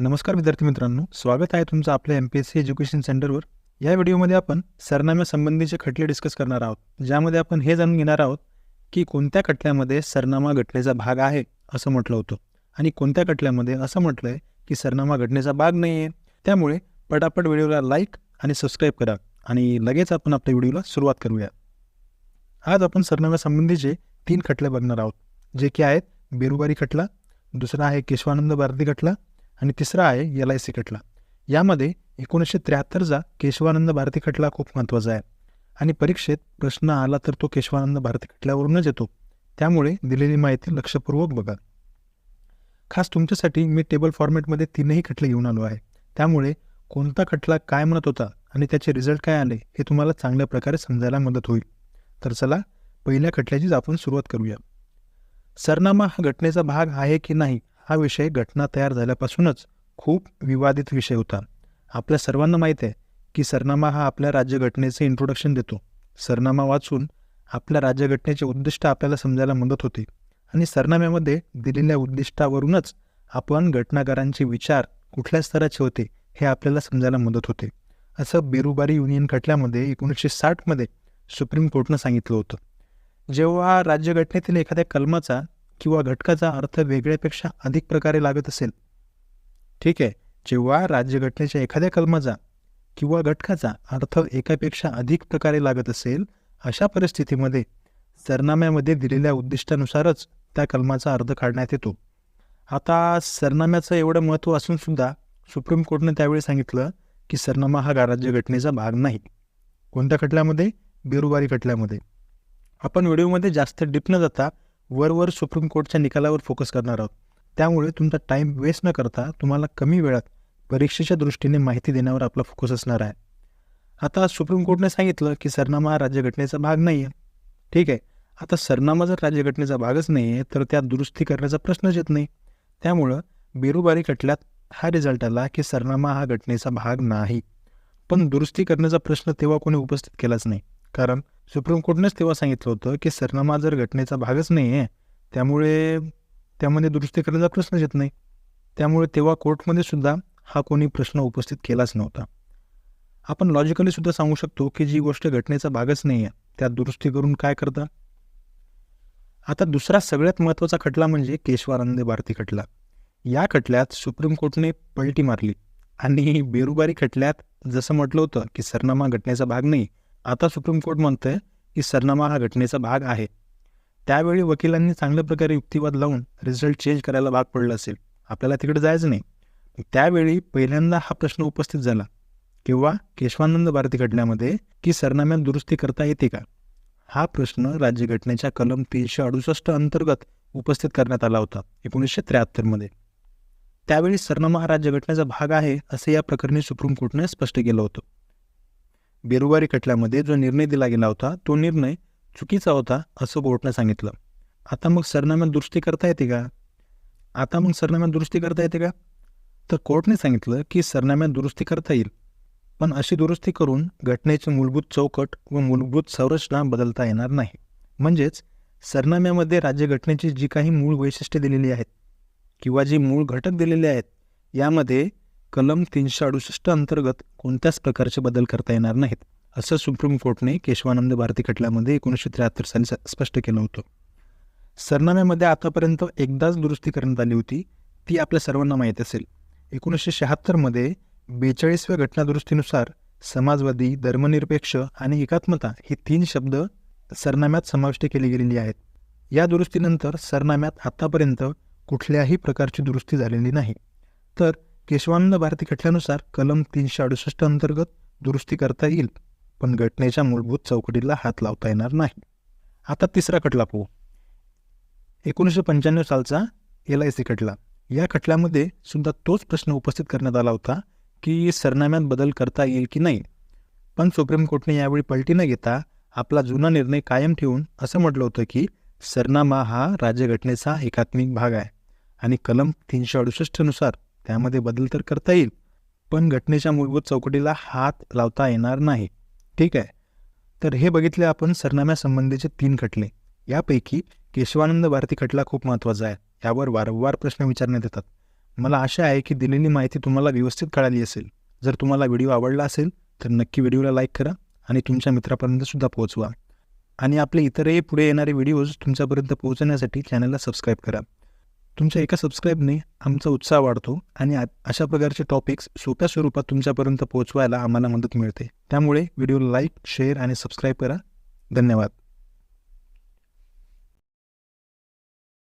नमस्कार विद्यार्थी मित्रांनो स्वागत आहे तुमचं आपल्या M P S C education सेंटरवर या व्हिडिओमध्ये आपण सरनाम्यासंबंधीचे खटले डिस्कस करणार आहोत ज्यामध्ये आपण हे जाणून घेणार आहोत की कोणत्या खटल्यामध्ये सरनामा घटनेचा भाग आहे असं म्हटलं होतं आणि कोणत्या खटल्यामध्ये असं म्हटलं आहे की सरनामा घटनेचा भाग नाही आहे त्यामुळे पटापट व्हिडिओला लाईक आणि सबस्क्राईब करा आणि लगेच आपण आपल्या व्हिडिओला सुरुवात करूया. आज आपण सरनाम्यासंबंधीचे तीन खटले बघणार आहोत जे की आहेत बेरुबारी खटला दुसरा आहे केशवानंद भारती खटला आणि तिसरा आहे एल आय सी खटला. यामध्ये एकोणीसशे त्र्याहत्तरचा केशवानंद भारती खटला खूप महत्त्वाचा आहे. आणि परीक्षेत प्रश्न आला तर तो केशवानंद भारती खटल्यावरूनच येतो. त्यामुळे दिलेली माहिती लक्षपूर्वक बघा. खास तुमच्यासाठी मी टेबल फॉर्मॅटमध्ये तीनही खटले घेऊन आलो आहे. त्यामुळे कोणता खटला काय म्हणत होता आणि त्याचे रिझल्ट काय आले हे तुम्हाला चांगल्या प्रकारे समजायला मदत होईल. तर चला पहिल्या खटल्याचीच आपण सुरुवात करूया. सरनामा हा घटनेचा भाग आहे की नाही हा विषय घटना तयार झाल्यापासूनच खूप विवादित विषय होता. आपल्या सर्वांना माहीत आहे की सरनामा हा आपल्या राज्यघटनेचे इंट्रोडक्शन देतो. सरनामा वाचून आपल्या राज्यघटनेचे उद्दिष्ट आपल्याला समजायला मदत होते आणि सरनाम्यामध्ये दिलेल्या उद्दिष्टावरूनच आपण घटनाकारांचे विचार कुठल्या स्तराचे होते हे आपल्याला समजायला मदत होते. असं बेरुबारी युनियन खटल्यामध्ये एकोणीसशे साठमध्ये सुप्रीम कोर्टनं सांगितलं होतं. जेव्हा राज्यघटनेतील एखाद्या कलमाचा किंवा घटकाचा अर्थ वेगळ्यापेक्षा अधिक प्रकारे लागत असेल. ठीक आहे. जेव्हा राज्यघटनेच्या एखाद्या कलमाचा किंवा घटकाचा अर्थ एकापेक्षा अधिक प्रकारे लागत असेल अशा परिस्थितीमध्ये सरनाम्यामध्ये दिलेल्या उद्दिष्टानुसारच त्या कलमाचा अर्थ काढण्यात येतो. आता सरनाम्याचं एवढं महत्त्व असूनसुद्धा सुप्रीम कोर्टनं त्यावेळी सांगितलं की सरनामा हा राज्यघटनेचा भाग नाही. कोणत्या खटल्यामध्ये? बिरुवारी खटल्यामध्ये. आपण व्हिडिओमध्ये जास्त डीप न जाता वरवर सुप्रीम कोर्टच्या निकालावर फोकस करणार आहोत. त्यामुळे तुमचा टाईम वेस्ट न करता तुम्हाला कमी वेळात परीक्षेच्या दृष्टीने माहिती देण्यावर आपला फोकस असणार आहे. आता सुप्रीम कोर्टने सांगितलं की सरनामा हा राज्यघटनेचा भाग नाही आहे ठीक आहे. आता सरनामा जर राज्यघटनेचा भागच नाही आहे तर त्यात दुरुस्ती करण्याचा प्रश्नच येत नाही. त्यामुळं बेरुबारी खटल्यात हा रिझल्ट आला की सरनामा हा घटनेचा भाग नाही. पण दुरुस्ती करण्याचा प्रश्न तेव्हा कोणी उपस्थित केलाच नाही. कारण सुप्रीम कोर्टनेच तेव्हा सांगितलं होतं की सरनामा जर घटनेचा भागच नाही आहे त्यामुळे त्यामध्ये दुरुस्ती करण्याचा प्रश्नच येत नाही. त्यामुळे तेव्हा कोर्टमध्ये सुद्धा हा कोणी प्रश्न उपस्थित केलाच नव्हता. आपण लॉजिकली सुद्धा सांगू शकतो की जी गोष्ट घटनेचा भागच नाही आहे त्यात दुरुस्ती करून काय करता? आता दुसरा सगळ्यात महत्त्वाचा खटला म्हणजे केशवानंद भारती खटला. या खटल्यात सुप्रीम कोर्टने पलटी मारली आणि बेरुबारी खटल्यात जसं म्हटलं होतं की सरनामा घटनेचा भाग नाही आता सुप्रीम कोर्ट म्हणतंय की सरनामा हा घटनेचा भाग आहे. त्यावेळी वकिलांनी चांगल्या प्रकारे युक्तिवाद लावून रिझल्ट चेंज करायला भाग पडलं असेल. आपल्याला तिकडे जायचं नाही. त्यावेळी पहिल्यांदा हा प्रश्न उपस्थित झाला. किंवा केशवानंद भारती घटनेमध्ये की सरनाम्यात दुरुस्ती करता येते का? हा प्रश्न राज्यघटनेच्या कलम तीनशे अडुसष्ट अंतर्गत उपस्थित करण्यात आला होता एकोणीसशे त्र्याहत्तरमध्ये त्यावेळी सरनामा हा राज्यघटनेचा भाग आहे असं या प्रकरणी सुप्रीम कोर्टने स्पष्ट केलं होतं. बेरुवारी खटल्यामध्ये जो निर्णय दिला गेला होता तो निर्णय चुकीचा होता असं कोर्टने सांगितलं. आता मग सरनाम्यात दुरुस्ती करता येते का? आता मग सरनाम्यात दुरुस्ती करता येते का? तर कोर्टने सांगितलं की सरनाम्यात दुरुस्ती करता येईल पण अशी दुरुस्ती करून घटनेची मूलभूत चौकट व मूलभूत संरचना बदलता येणार नाही. म्हणजेच सरनाम्यामध्ये राज्यघटनेची जी काही मूळ वैशिष्ट्ये दिलेली आहेत किंवा जी मूळ घटक दिलेले आहेत यामध्ये कलम तीनशे अडुसष्ट अंतर्गत कोणत्याच प्रकारचे बदल करता येणार नाहीत असं सुप्रीम कोर्टने केशवानंद भारती खटल्यामध्ये एकोणीसशे त्र्याहत्तर साली स्पष्ट केलं होतं. सरनाम्यामध्ये आतापर्यंत एकदाच दुरुस्ती करण्यात आली होती ती आपल्या सर्वांना माहीत असेल. एकोणीसशे शहात्तरमध्ये बेचाळीसव्या घटनादुरुस्तीनुसार समाजवादी धर्मनिरपेक्ष आणि एकात्मता ही तीन शब्द सरनाम्यात समाविष्ट केली गेलेली आहेत. या दुरुस्तीनंतर सरनाम्यात आतापर्यंत कुठल्याही प्रकारची दुरुस्ती झालेली नाही. तर केशवानंद भारती खटल्यानुसार कलम तीनशे अडुसष्ट अंतर्गत दुरुस्ती करता येईल पण घटनेच्या मूलभूत चौकटीला हात लावता येणार नाही. आता तिसरा खटला पाहू. एकोणीसशे पंच्याण्णव सालचा एल आय सी खटला. या खटल्यामध्ये सुद्धा तोच प्रश्न उपस्थित करण्यात आला होता की सरनाम्यात बदल करता येईल की नाही. पण सुप्रीम कोर्टने यावेळी पलटी न घेता आपला जुना निर्णय कायम ठेवून असं म्हटलं होतं की सरनामा हा राज्यघटनेचा एकात्मिक भाग आहे आणि कलम तीनशे अडुसष्टनुसार त्यामध्ये बदल तर करता येईल पण घटनेच्या मूलभूत चौकटीला हात लावता येणार नाही. ठीक आहे. तर हे बघितले आपण सरनाम्यासंबंधीचे तीन खटले. यापैकी केशवानंद भारती खटला खूप महत्त्वाचा आहे. यावर वारंवार प्रश्न विचारण्यात येतात. मला आशा आहे की दिलेली माहिती तुम्हाला व्यवस्थित कळाली असेल. जर तुम्हाला व्हिडिओ आवडला असेल तर नक्की व्हिडिओला लाईक करा आणि तुमच्या मित्रापर्यंतसुद्धा पोहोचवा. आणि आपले इतरही पुढे येणारे व्हिडिओज तुमच्यापर्यंत पोहोचण्यासाठी चॅनलला सबस्क्राईब करा. तुमच्या एका सबस्क्राईबने आमचा उत्साह वाढतो आणि अशा प्रकारचे टॉपिक्स सोप्या स्वरूपात तुमच्यापर्यंत पोहोचवायला आम्हाला मदत मिळते. त्यामुळे व्हिडिओला लाईक शेअर आणि सबस्क्राईब करा. धन्यवाद.